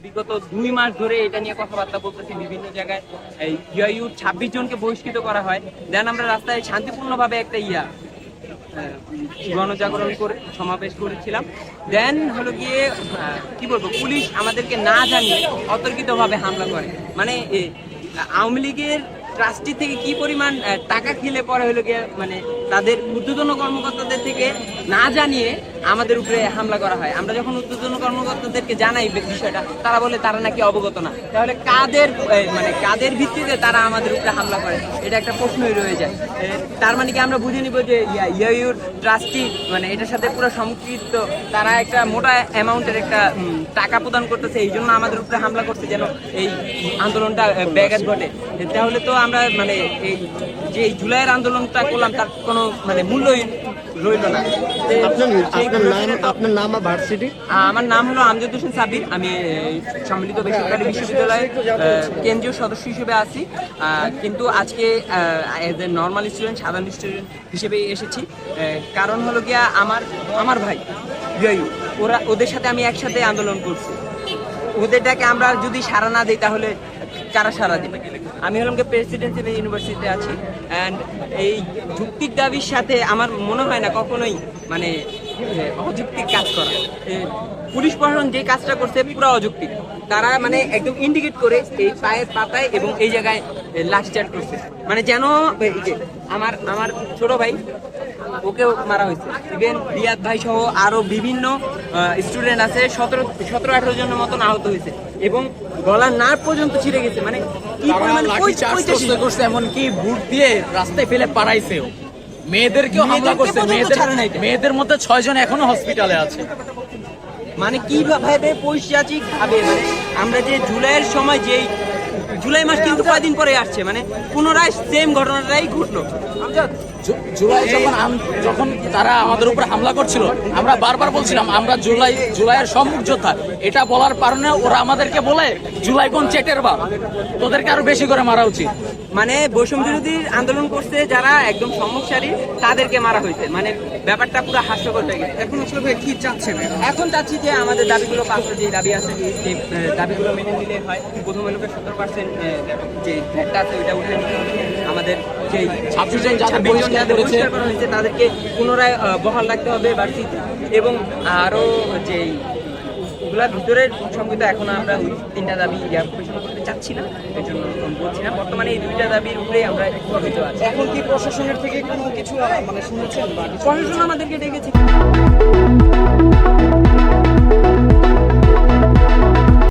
বিগত দুই মাস ধরে এটা নিয়ে কথাবার্তা বলতেছি বিভিন্ন জায়গায়। এই ইউ ছাব্বিশ জনকে বহিষ্কৃত করা হয়। দেন আমরা রাস্তায় শান্তিপূর্ণভাবে একটা ইয়া গণজাগরণ করে, সমাবেশ করেছিলাম। দেন হলো গিয়ে কি বলব, পুলিশ আমাদেরকে না জানিয়ে অতর্কিত ভাবে হামলা করে। মানে আওয়ামী লীগের ট্রাস্টি থেকে কি পরিমাণ টাকা খেলে পরে হলো গিয়ে মানে তাদের ঊর্ধ্বতন কর্মকর্তাদের থেকে না জানিয়ে আমাদের উপরে হামলা করা হয়? আমরা যখন ঊর্ধ্বতন কর্মকর্তাদেরকে জানাই বিষয়টা, তারা বলে তারা নাকি অবগত না। তাহলে কাদের মানে কাদের ভিত্তিতে তারা আমাদের উপরে হামলা করে? এটা একটা প্রশ্নই রয়ে যায়। তার মানে কি আমরা বুঝে নিব যে ইউর ট্রাস্টি মানে এটার সাথে পুরো সম্পৃক্ত, তারা একটা মোটা অ্যামাউন্টের একটা টাকা প্রদান করতেছে, এই জন্য আমাদের উপরে হামলা করছে যেন এই আন্দোলনটা ব্যাঘাত ঘটে। তাহলে তো আমরা মানে এই যে জুলাইয়ের আন্দোলনটা করলাম তার কোনো মানে মূল্যই রইল না। আপনার নাম ঘোষণাটা- আপনার নাম আর ভার্সিটি আমার নাম হলো আমজাদ হোসেন সাবির আমি সম্মিলিত বেসরকারি বিশ্ববিদ্যালয়ের কেন্দ্রীয় সদস্য হিসেবে আছি। কিন্তু আজকে এজ এ নর্মাল স্টুডেন্ট সাধারণ স্টুডেন্ট হিসেবে এসেছি। কারণ হলো গিয়া আমার আমার ভাই ওরা ওদের সাথে আমি একসাথে আন্দোলন করছি। ওদেরটাকে আমরা যদি সারা না দিই তাহলে কারা সারা দিবে? আমি হলাম কি প্রেসিডেন্সি ইউনিভার্সিটিতে আছি। অ্যান্ড এই যুক্তির দাবির সাথে আমার মনে হয় না কখনোই মানে অযৌক্তিক কাজ করা। পুলিশ প্রশাসন যে কাজটা করছে পুরো অযৌক্তিক। তারা মানে একদম ইন্ডিকেট করে এই পায়ের পাতায় এবং এই জায়গায় লাঠিচার্জ করছে। মানে যেন আমার আমার ছোট ভাই ওকেও মারা হয়েছে। ইভেন রিয়াদ ভাই সহ আরও বিভিন্ন স্টুডেন্ট আছে সতেরো সতেরো আঠারো জনের মতন আহত হয়েছে এবং গলার নার পর্যন্ত ছিঁড়ে গেছে। মানে কি পরিমাণ চার্জ করছে এমনকি বুট দিয়ে রাস্তায় ফেলে পাড়াইছেও। মেয়েদেরকেও হামলা করছে মেয়েদের মেয়েদের মধ্যে ছয় জন এখনও হসপিটালে আছে। মানে কীভাবে পৈশাচিক ভাবে? মানে আমরা যে জুলাইয়ের সময় যেই জুলাই মাস কিন্তু কয়দিন পরে আসছে? মানে পুনরায় সেম ঘটনাটাই ঘটলো। জুলাই যখন যখন তারা আমাদের উপর হামলা করছিল আমরা বারবার বলছিলাম আমরা জুলাই জুলাইয়ের সম্মুখ যোদ্ধা এটা বলার কারণে ওরা আমাদেরকে বলে জুলাই কোন চেটের বাপ তোদেরকে আরও বেশি করে মারা উচিত মানে বৈষম্য বিরোধী আন্দোলন করছে যারা একদম সম্মুখসারী তাদেরকে মারা হয়েছে মানে ব্যাপারটা পুরো হাস্যকর হয়ে গেছে এখন আসলে ভাই কি চাচ্ছেন এখন চাচ্ছি যে আমাদের দাবিগুলো পাঁচ যে দাবি আছে যে দাবিগুলো মেনে নিলে হয় প্রথম এলাকায় সত্তর পার্সেন্ট যে ভ্যাটটা আছে ওইটা উঠে আমাদের যে ছাব্বিশ জন যাদের বহিষ্কার করেছে। তাদেরকে পুনরায় বহাল রাখতে হবে ভার্সিটি এবং আরও যে ওগুলার ভিতরের সংহিতা এখন আমরা ওই তিনটা দাবি ইয়া করতে চাচ্ছি না এই জন্য বলছি না। বর্তমানে এই দুইটা দাবির উপরে আমরা আছি এখন কি প্রশাসনের থেকে কোনো কিছু মানে শুনেছেন প্রশাসন আমাদেরকে ডেকেছে।